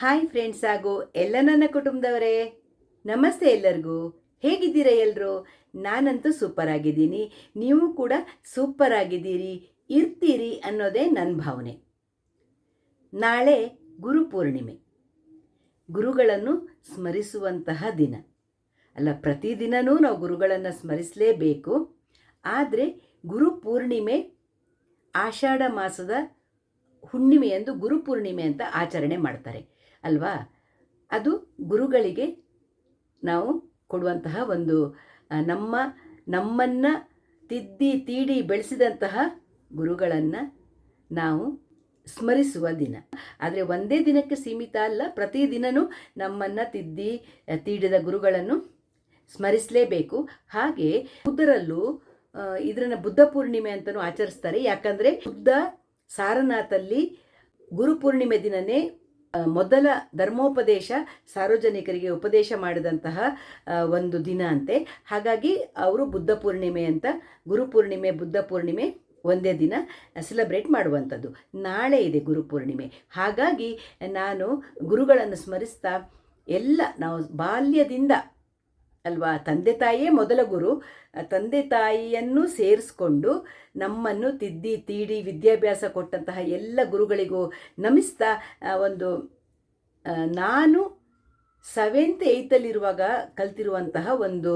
Hi friends, ಹಾಗೂ ಎಲ್ಲ ನನ್ನ ಕುಟುಂಬದವರೇ, ನಮಸ್ತೆ ಎಲ್ಲರಿಗೂ. ಹೇಗಿದ್ದೀರಾ ಎಲ್ಲರೂ ನಾನಂತೂ ಸೂಪರ್ ಆಗಿದ್ದೀನಿ. ನೀವು ಕೂಡ ಸೂಪರ್ ಆಗಿದ್ದೀರಿ, ಇರ್ತೀರಿ ಅನ್ನೋದೇ ನನ್ನ ಭಾವನೆ. ನಾಳೆ ಗುರುಪೂರ್ಣಿಮೆ ಗುರುಗಳನ್ನು ಸ್ಮರಿಸುವಂತಹ ದಿನ. ಅಲ್ಲ ಪ್ರತಿದಿನವೂ ನಾವು ಗುರುಗಳನ್ನು ಸ್ಮರಿಸಲೇಬೇಕು. ಆದರೆ ಗುರು ಪೂರ್ಣಿಮೆ, ಆಷಾಢ ಮಾಸದ ಹುಣ್ಣಿಮೆಯಂದು ಗುರುಪೂರ್ಣಿಮೆ ಅಂತ ಆಚರಣೆ ಮಾಡ್ತಾರೆ. ಅಲ್ವಾ? ಅದು ಗುರುಗಳಿಗೆ ನಾವು ಕೊಡುವಂತಹ ಒಂದು ನಮ್ಮ ನಮ್ಮನ್ನು ತಿದ್ದಿ ತೀಡಿ ಬೆಳೆಸಿದಂತಹ ಗುರುಗಳನ್ನು ನಾವು ಸ್ಮರಿಸುವ ದಿನ. ಆದರೆ ಒಂದೇ ದಿನಕ್ಕೆ ಸೀಮಿತ ಅಲ್ಲ ಪ್ರತಿದಿನವೂ ನಮ್ಮನ್ನು ತಿದ್ದಿ ತೀಡಿದ ಗುರುಗಳನ್ನು ಸ್ಮರಿಸಲೇಬೇಕು. ಹಾಗೆ ಬುದ್ಧರಲ್ಲೂ ಇದರನ್ನು ಬುದ್ಧ ಪೂರ್ಣಿಮೆ ಅಂತಲೂ ಆಚರಿಸ್ತಾರೆ. ಯಾಕಂದರೆ ಬುದ್ಧ ಸಾರನಾಥಲ್ಲಿ ಗುರುಪೂರ್ಣಿಮೆ ದಿನನೇ ಆ, ಮೊದಲ ಧರ್ಮೋಪದೇಶ ಸಾರ್ವಜನಿಕರಿಗೆ ಉಪದೇಶ ಮಾಡಿದಂತಹ ಒಂದು ದಿನ ಅಂತೆ. ಹಾಗಾಗಿ ಅವರು ಬುದ್ಧ ಪೂರ್ಣಿಮೆ ಅಂತ ಗುರುಪೂರ್ಣಿಮೆ ಬುದ್ಧ ಪೂರ್ಣಿಮೆ ಒಂದೇ ದಿನ ಸೆಲೆಬ್ರೇಟ್ ಮಾಡುವಂಥದ್ದು. ನಾಳೆ ಇದೆ ಗುರುಪೂರ್ಣಿಮೆ ಹಾಗಾಗಿ ನಾನು ಗುರುಗಳನ್ನು ಸ್ಮರಿಸ್ತಾ ಎಲ್ಲ ನಾವು ಬಾಲ್ಯದಿಂದ ಅಲ್ವಾ? ತಂದೆ ತಾಯಿಯೇ ಮೊದಲ ಗುರು. ತಂದೆ ತಾಯಿಯನ್ನು ಸೇರಿಸ್ಕೊಂಡು ನಮ್ಮನ್ನು ತಿದ್ದಿ, ತೀಡಿ, ವಿದ್ಯಾಭ್ಯಾಸ ಕೊಟ್ಟಂತಹ ಎಲ್ಲ ಗುರುಗಳಿಗೂ ನಮಿಸ್ತಾ ಒಂದು ನಾನು ಸೆವೆಂತ್ ಏಯ್ತಲ್ಲಿರುವಾಗ ಕಲ್ತಿರುವಂತಹ ಒಂದು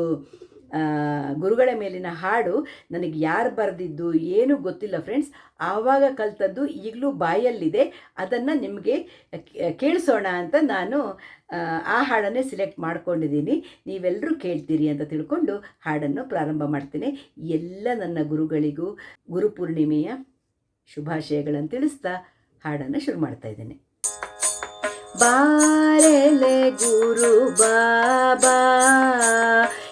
ಗುರುಗಳ ಮೇಲಿನ ಹಾಡು ನನಗೆ ಯಾರು ಬರೆದಿದ್ದು ಏನೂ ಗೊತ್ತಿಲ್ಲ ಫ್ರೆಂಡ್ಸ್ ಆವಾಗ ಕಲ್ತದ್ದು ಈಗಲೂ ಬಾಯಲ್ಲಿದೆ. ಅದನ್ನು ನಿಮಗೆ ಕೇಳಿಸೋಣ ಅಂತ ನಾನು ಆ, ಹಾಡನ್ನೇ ಸಿಲೆಕ್ಟ್ ಮಾಡ್ಕೊಂಡಿದ್ದೀನಿ. ನೀವೆಲ್ಲರೂ ಕೇಳ್ತೀರಿ ಅಂತ ತಿಳ್ಕೊಂಡು ಹಾಡನ್ನು ಪ್ರಾರಂಭ ಮಾಡ್ತೇನೆ. ಎಲ್ಲ ನನ್ನ ಗುರುಗಳಿಗೂ ಗುರುಪೂರ್ಣಿಮೆಯ ಶುಭಾಶಯಗಳನ್ನು ತಿಳಿಸ್ತಾ ಹಾಡನ್ನು ಶುರು ಮಾಡ್ತಾ ಇದ್ದೇನೆ. ಬಾರೆಲೆ ಗುರು ಬಾಬಾ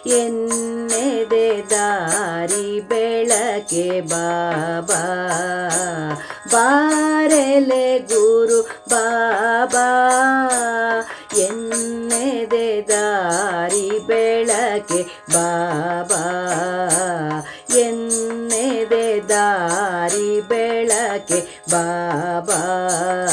ಎನ್ನೆದೆ ದಾರಿ ಬೆಳಕೆ ಬಾಬಾ. ಬಾರೆಲೆ ಗುರು ಬಾಬಾ. ಎನ್ನೆದೆ ದಾರಿ ಬೆಳಕೆ ಬಾಬಾ. ಎನ್ನೆದೆ ದಾರಿ ಬೆಳಕೆ ಬಾಬಾ.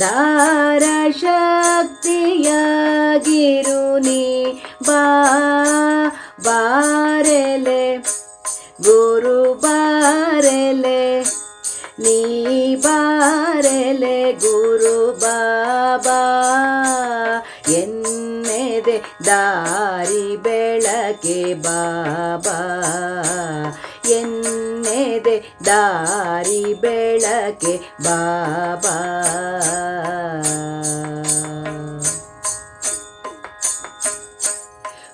ದಾರ ಶಕ್ತಿಯಾಗಿರು ನೀ. ಬಾ ಬಾರೆಲೆ ಗುರು ಬಾರೆಲೆ ನೀ ಬಾರೆಲೆ ಗುರು ಬಾಬಾ ಎನ್ನೆದೆ ದಾರಿ ಬೆಳಕೆ ಬಾಬಾ ಎನ್ನೆದೆ ದಾರಿ ಬೆಳಕೆ ಬಾಬಾ.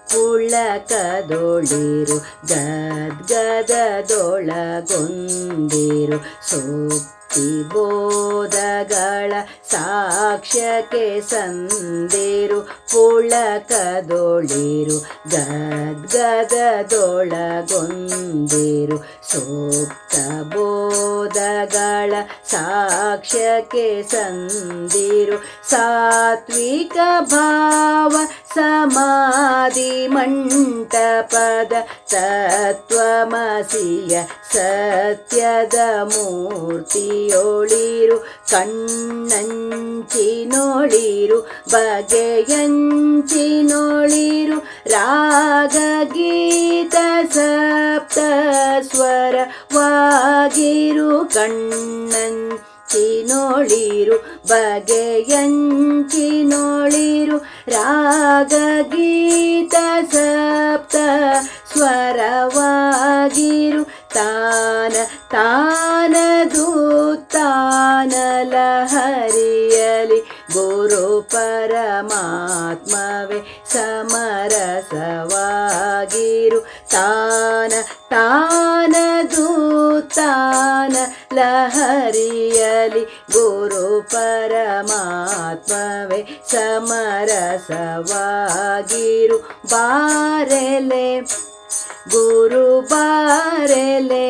ಪುಳಕದೊಳಿರು ಗದ್ಗದೊಳಗೊಂದಿರು ಸೂಕ್ತಿ ಬೋಧಗಳ ಸಾಕ್ಷ್ಯಕ್ಕೆ ಸಂದಿರು, ಪುಳಕದೊಳಿರು ಗದ್ಗದೊಳಗೊಂದಿರು ಸೂಕ್ತ ಬೋಧಗಳ ಸಾಕ್ಷ್ಯಕ್ಕೆ ಸಂದಿರು, ಸಾತ್ವಿಕ ಭಾವ ಸಮಾಧಿ ಮಂಟಪದ ತತ್ವಮಸಿಯ ಸತ್ಯದ ಮೂರ್ತಿಯೊಳಿರು ಕಣ್ಣಂಚಿನೊಳಿರು ಬಗೆಯಂಚಿನೊಳಿರು ರಾಗ ಗೀತ ಸಪ್ತ ಸ್ವರವಾಗಿರು ಕಣ್ಣಂಚಿನೊಳಿರು ಬಗೆಯಂಚಿನೊಳಿರು ರಾಗ ಗೀತ ಸಪ್ತ ಸ್ವರವಾಗಿರು ತಾನ ತಾನದು ಪರಮಾತ್ಮವೇ ಸಮರಸವಾಗಿರು ತಾನ ತಾನದು ತಾನ ಲಹರಿಯಲಿ ಗುರು ಪರಮಾತ್ಮವೇ ಸಮರಸವಾಗಿರು ಬಾರೆಲೆ ಗುರು ಬಾರೆಲೆ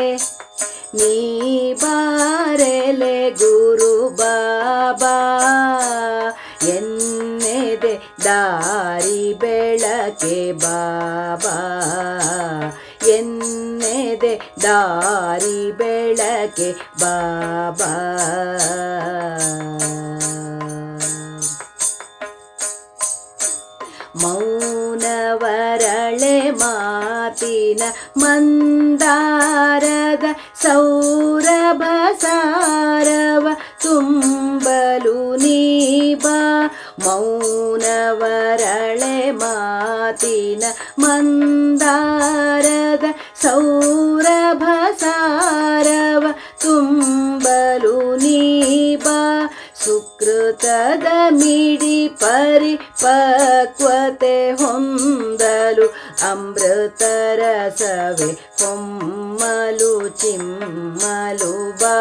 ಬಾಬಾ ಎನ್ನೆದೆ ದಾರಿ ಬೆಳಕೆ ಬಾಬಾ ಮೌನವರಳೆ ಮಾತಿನ ಮಂದಾರದ ಸೌರಭ ಸಾರವ ತುಂಬಲು ನೀಬಾ ಮೌನವರಳೆ ಮಾತಿನ ಮಂದಾರದ ಸೌರಭ ಸಾರವ ತುಂಬಲು ನೀಬಾ ಸುಕೃತದ ಮಿಡಿ ಪರಿಪಕ್ವತೆ ಹೊಂದಲು ಅಮೃತ ರಸವೇ ಹೊಮ್ಮಲು ಚಿಮ್ಮಲು ಬಾ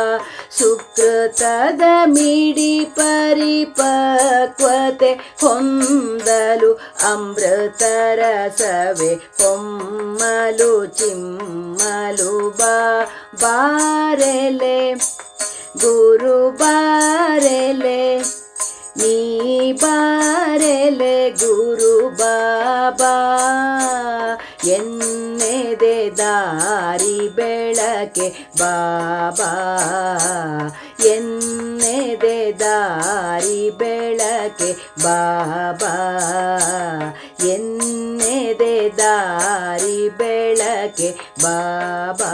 ಸುಕೃತದ ಮಿಡಿ ಪರಿಪಕ್ವತೆ ಹೊಂದಲು ಅಮೃತರಸವೆ ಹೊಮ್ಮಲು ಚಿಮ್ಮಲು ಬಾ, ಬಾರೆಲೆ. ಗುರು ಬಾರೆಲೆ, ನೀ ಬಾರೆಲೆ, ಗುರು ಬಾಬಾ. ಎನ್ನೆದೆ ದಾರಿ ಬೆಳಕೆ ಬಾಬಾ. ಎನ್ನೆದೆ ದಾರಿ ಬೆಳಕೆ ಬಾಬಾ. ಎನ್ನೆದೆ ದಾರಿ ಬೆಳಕೆ ಬಾಬಾ.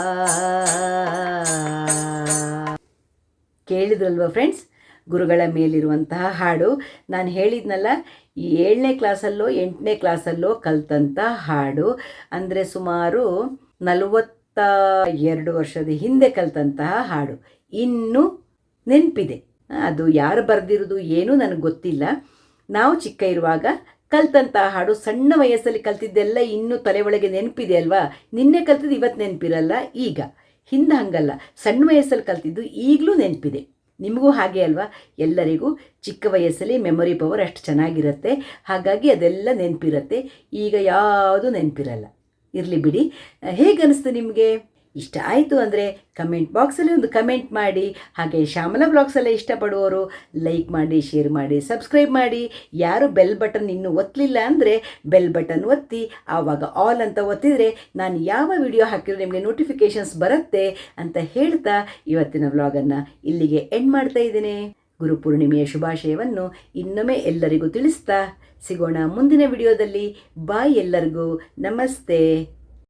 ಕೇಳಿದ್ರಲ್ವ ಫ್ರೆಂಡ್ಸ್ ಗುರುಗಳ ಮೇಲಿರುವಂತಹ ಹಾಡು. ನಾನು ಹೇಳಿದ್ನಲ್ಲ ಏಳನೇ ಕ್ಲಾಸಲ್ಲೋ ಎಂಟನೇ ಕ್ಲಾಸಲ್ಲೋ ಕಲ್ತಂಥ ಹಾಡು. ಅಂದರೆ ಸುಮಾರು ನಲವತ್ತ ಎರಡು ವರ್ಷದ ಹಿಂದೆ ಕಲ್ತಂತಹ ಹಾಡು. ಇನ್ನೂ ನೆನಪಿದೆ. ಅದು ಯಾರು ಬರೆದಿರೋದು ಏನೂ ನನಗೆ ಗೊತ್ತಿಲ್ಲ. ನಾವು ಚಿಕ್ಕ ಇರುವಾಗ ಕಲ್ತಂತಹ ಹಾಡು, ಸಣ್ಣ ವಯಸ್ಸಲ್ಲಿ ಕಲ್ತಿದ್ದೆಲ್ಲ ಇನ್ನೂ ತಲೆ ಒಳಗೆ ನೆನಪಿದೆ ಅಲ್ವಾ? ನಿನ್ನೆ ಕಲ್ತಿದ್ದು ಇವತ್ತು ನೆನಪಿರಲ್ಲ. ಈಗ ಹಿಂದೆ ಹಂಗಲ್ಲ. ಸಣ್ಣ ವಯಸ್ಸಲ್ಲಿ ಕಲ್ತಿದ್ದು ಈಗಲೂ ನೆನಪಿದೆ. ನಿಮಗೂ ಹಾಗೆ ಅಲ್ವಾ? ಎಲ್ಲರಿಗೂ ಚಿಕ್ಕ ವಯಸ್ಸಲ್ಲಿ ಮೆಮೊರಿ ಪವರ್ ಅಷ್ಟು ಚೆನ್ನಾಗಿರುತ್ತೆ. ಹಾಗಾಗಿ ಅದೆಲ್ಲ ನೆನಪಿರುತ್ತೆ. ಈಗ ಯಾವುದು ನೆನಪಿರಲ್ಲ. ಇರಲಿ ಬಿಡಿ. ಹೇಗನ್ನಿಸ್ತು ನಿಮಗೆ? ಇಷ್ಟ ಆಯಿತು ಅಂದರೆ ಕಮೆಂಟ್ ಬಾಕ್ಸಲ್ಲಿ ಒಂದು ಕಮೆಂಟ್ ಮಾಡಿ, ಹಾಗೆ ಶ್ಯಾಮಲಾ ಬ್ಲಾಗ್ಸೆಲ್ಲ ಇಷ್ಟಪಡುವವರು ಲೈಕ್ ಮಾಡಿ ಶೇರ್ ಮಾಡಿ ಸಬ್ಸ್ಕ್ರೈಬ್ ಮಾಡಿ. ಯಾರು ಬೆಲ್ ಬಟನ್ ಇನ್ನೂ ಒತ್ತಲಿಲ್ಲ ಅಂದರೆ ಬೆಲ್ ಬಟನ್ ಒತ್ತಿ. ಆವಾಗ ಆಲ್ ಅಂತ ಒತ್ತಿದರೆ ನಾನು ಯಾವ ವಿಡಿಯೋ ಹಾಕಿದ್ರೆ ನಿಮಗೆ ನೋಟಿಫಿಕೇಷನ್ಸ್ ಬರುತ್ತೆ ಅಂತ ಹೇಳ್ತಾ ಇವತ್ತಿನ ವ್ಲಾಗನ್ನು ಇಲ್ಲಿಗೆ ಎಂಡ್ ಮಾಡ್ತಾ ಇದ್ದೇನೆ. ಗುರುಪೂರ್ಣಿಮೆಯ ಶುಭಾಶಯವನ್ನು ಇನ್ನೊಮ್ಮೆ ಎಲ್ಲರಿಗೂ ತಿಳಿಸ್ತಾ ಸಿಗೋಣ ಮುಂದಿನ ವಿಡಿಯೋದಲ್ಲಿ ಬಾಯ್ ಎಲ್ಲರಿಗೂ. ನಮಸ್ತೆ.